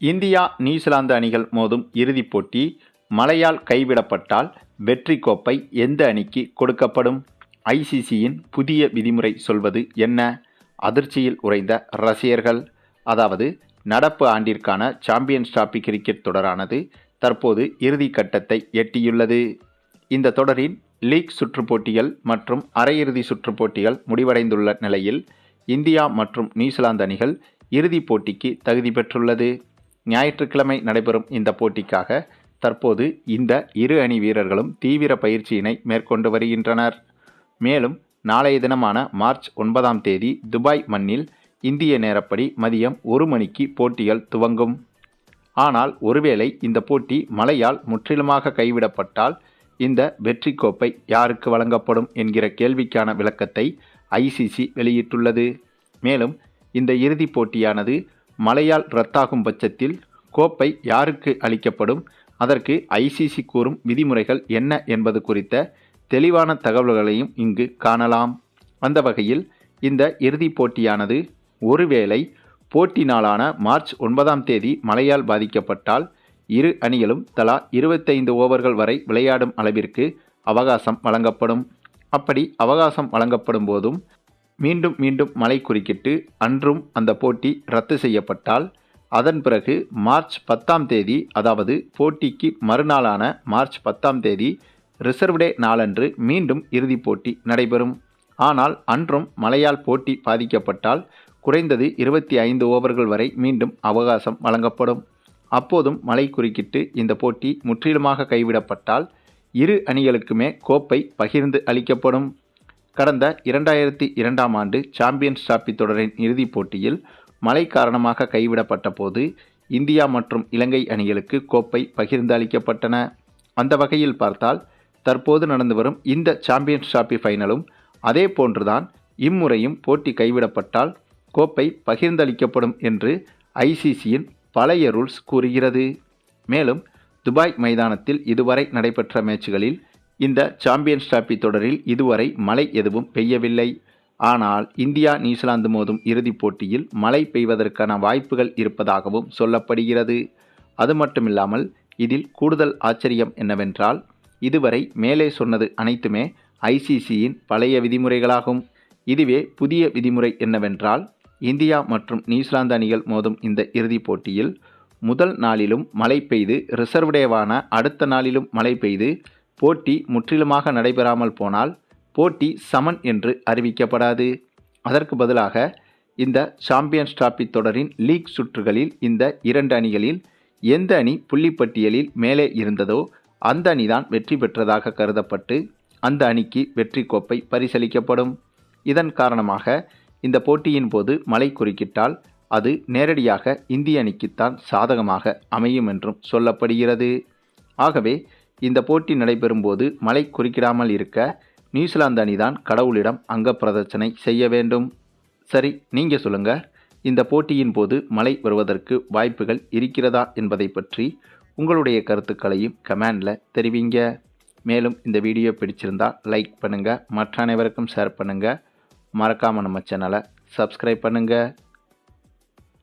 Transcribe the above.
India New Zealand அணிகள் மோதும் இறுதிப் போட்டி மழையால் கைவிடப்பட்டால் வெற்றி கோப்பை எந்த அணிக்கு கொடுக்கப்படும்? ஐசிசியின் புதிய விதிமுறை சொல்வது என்ன? அதிர்ச்சியில் உறைந்த ரசிகர்கள். அதாவது நடப்பு ஆண்டிற்கான சாம்பியன்ஸ் டிராபி கிரிக்கெட் தொடரானது தற்போது இறுதி கட்டத்தை எட்டியுள்ளது. இந்த தொடரின் லீக் சுற்றுப் போட்டிகள் மற்றும் அரையிறுதி சுற்றுப் போட்டிகள் முடிவடைந்துள்ள நிலையில் இந்தியா மற்றும் நியூசிலாந்து அணிகள் இறுதிப் போட்டிக்கு தகுதி பெற்றுள்ளது. ஞாயிற்றுக்கிழமை நடைபெறும் இந்த போட்டிக்காக தற்போது இந்த இரு அணி வீரர்களும் தீவிர பயிற்சியினை மேற்கொண்டு வருகின்றனர். மேலும் நாளைய தினமான மார்ச் ஒன்பதாம் தேதி துபாய் மண்ணில் இந்திய நேரப்படி மதியம் ஒரு மணிக்கு போட்டிகள் துவங்கும். ஆனால் ஒருவேளை இந்த போட்டி மழையால் முற்றிலுமாக கைவிடப்பட்டால் இந்த வெற்றி கோப்பை யாருக்கு வழங்கப்படும் என்கிற கேள்விக்கான விளக்கத்தை ஐசிசி வெளியிட்டுள்ளது. மேலும் இந்த இறுதிப் போட்டியானது மழையால் ரத்தாகும் பட்சத்தில் கோப்பை யாருக்கு அளிக்கப்படும்? அதற்கு ஐசிசி கூறும் விதிமுறைகள் என்ன என்பது குறித்த தெளிவான தகவல்களையும் இங்கு காணலாம். அந்த வகையில் இந்த இறுதிப் போட்டியானது ஒருவேளை போட்டி நாளான மார்ச் ஒன்பதாம் தேதி மழையால் பாதிக்கப்பட்டால் இரு அணிகளும் தலா இருபத்தைந்து ஓவர்கள் வரை விளையாடும் அளவிற்கு அவகாசம் வழங்கப்படும். அப்படி அவகாசம் வழங்கப்படும் போதும் மீண்டும் மீண்டும் மழை குறுக்கிட்டு அன்றும் அந்த போட்டி ரத்து செய்யப்பட்டால் அதன் பிறகு மார்ச் பத்தாம் தேதி அதாவது போட்டிக்கு மறுநாளான மார்ச் பத்தாம் தேதி ரிசர்வ் டே நாளன்று மீண்டும் இறுதிப் போட்டி நடைபெறும். ஆனால் அன்றும் மழையால் போட்டி பாதிக்கப்பட்டால் குறைந்தது இருபத்தி ஐந்து ஓவர்கள் வரை மீண்டும் அவகாசம் வழங்கப்படும். அப்போதும் மழை குறுக்கிட்டு இந்த போட்டி முற்றிலுமாக கைவிடப்பட்டால் இரு அணிகளுக்குமே கோப்பை பகிர்ந்து அளிக்கப்படும். கடந்த இரண்டாயிரத்தி இரண்டாம் ஆண்டு சாம்பியன்ஸ் டிராபி தொடரின் இறுதிப் போட்டியில் மழை காரணமாக கைவிடப்பட்ட போது இந்தியா மற்றும் இலங்கை அணிகளுக்கு கோப்பை பகிர்ந்து அளிக்கப்பட்டன அந்த வகையில் பார்த்தால் தற்போது நடந்து வரும் இந்த சாம்பியன்ஸ் டிராபி ஃபைனலும் அதே போன்றுதான் இம்முறையும் போட்டி கைவிடப்பட்டால் கோப்பை பகிர்ந்தளிக்கப்படும் என்று ஐசிசியின் பழைய ரூல்ஸ் கூறுகிறது. மேலும் துபாய் மைதானத்தில் இதுவரை நடைபெற்ற மேட்சுகளில் இந்த சாம்பியன்ஸ் டிராபி தொடரில் இதுவரை மழை எதுவும் பெய்யவில்லை. ஆனால் இந்தியா நியூசிலாந்து மோதும் இறுதிப் போட்டியில் மழை பெய்வதற்கான வாய்ப்புகள் இருப்பதாகவும் சொல்லப்படுகிறது. அது மட்டுமில்லாமல் இதில் கூடுதல் ஆச்சரியம் என்னவென்றால் இதுவரை மேலே சொன்னது அனைத்துமே ஐசிசியின் பழைய விதிமுறைகளாகும். இதுவே புதிய விதிமுறை என்னவென்றால் இந்தியா மற்றும் நியூசிலாந்து அணிகள் மோதும் இந்த இறுதிப் போட்டியில் முதல் நாளிலும் மழை பெய்து ரிசர்வ் டேவான அடுத்த நாளிலும் மழை பெய்து போட்டி முற்றிலுமாக நடைபெறாமல் போனால் போட்டி சமன் என்று அறிவிக்கப்படாது. அதற்கு பதிலாக இந்த சாம்பியன்ஸ் டிராபி தொடரின் லீக் சுற்றுகளில் இந்த இரண்டு அணிகளில் எந்த அணி புள்ளிப்பட்டியலில் மேலே இருந்ததோ அந்த அணிதான் வெற்றி பெற்றதாக கருதப்பட்டு அந்த அணிக்கு வெற்றி கோப்பை பரிசளிக்கப்படும். இதன் காரணமாக இந்த போட்டியின் போது மழை குறுக்கிட்டால் அது நேரடியாக இந்திய அணிக்குத்தான் சாதகமாக அமையும் என்றும் சொல்லப்படுகிறது. ஆகவே இந்த போட்டி நடைபெறும் போது மழை குறுக்கிடாமல் இருக்க நியூசிலாந்து அணிதான் கடவுளிடம் அங்க பிரதர்ச்சனை செய்ய வேண்டும். சரி நீங்கள் சொல்லுங்கள் இந்த போட்டியின் போது மழை வருவதற்கு வாய்ப்புகள் இருக்கிறதா என்பதை பற்றி உங்களுடைய கருத்துக்களையும் கமெண்டில் தெரிவிங்க. மேலும் இந்த வீடியோ பிடிச்சிருந்தால் லைக் பண்ணுங்கள் மற்ற அனைவருக்கும் ஷேர் பண்ணுங்கள் மறக்காமல் நம்ம சேனலை சப்ஸ்கிரைப் பண்ணுங்கள்